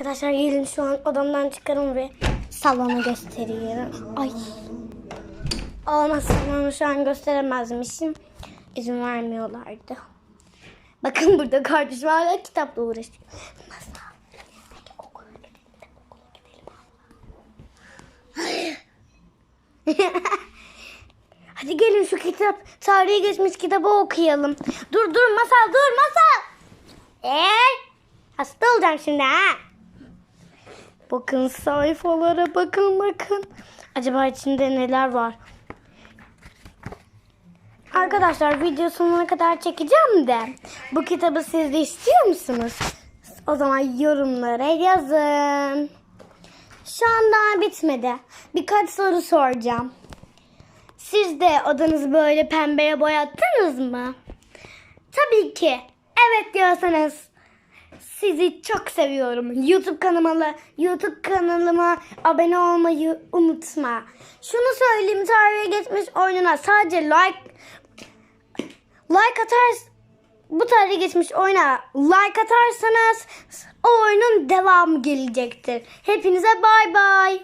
Arkadaşlar gelin şu an odamdan çıkarım ve salonu göstereyim. Ay. Olmaz salonu şu an gösteremezmişim. İzin vermiyorlardı. Bakın burada kardeşim hala kitapla uğraşıyor. Masa. Hadi okula gidelim. Okula gidelim. Hadi gelin şu kitap, tarihi geçmiş kitabı okuyalım. Dur dur masal dur masal. Eee? Hasta olacağım şimdi ha. Bakın sayfalara bakın bakın. Acaba içinde neler var? Arkadaşlar video sonuna kadar çekeceğim de bu kitabı siz de istiyor musunuz? O zaman yorumlara yazın. Şu an daha bitmedi. Birkaç soru soracağım. Siz de odanızı böyle pembeye boyattınız mı? Tabii ki. Evet diyorsanız sizi çok seviyorum. YouTube kanalıma YouTube kanalıma abone olmayı unutma. Şunu söyleyeyim tarihe geçmiş oyununa sadece like like atar bu tarihe geçmiş oyuna like atarsanız o oyunun devamı gelecektir. Hepinize bay bay.